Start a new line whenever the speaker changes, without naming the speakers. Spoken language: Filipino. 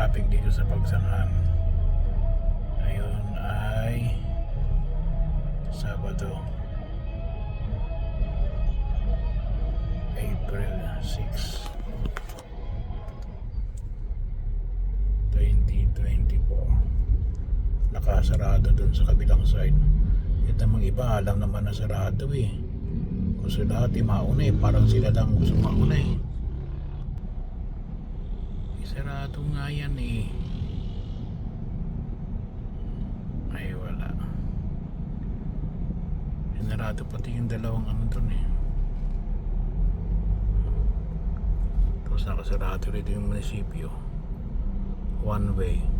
traffic dito sa Pagsangan. Ngayon ay Sabado. April 6. 2024. Nakasarado dun sa kabilang side. Ito namang iba, alam naman na sarado eh. Gusto lahat eh, mauna eh. Parang sila lang gusto mauna eh. Sarado nga yan eh. Ay wala. Sinarado pati yung dalawang ano dun eh. Tapos nakasarado rin yung munisipyo. One way.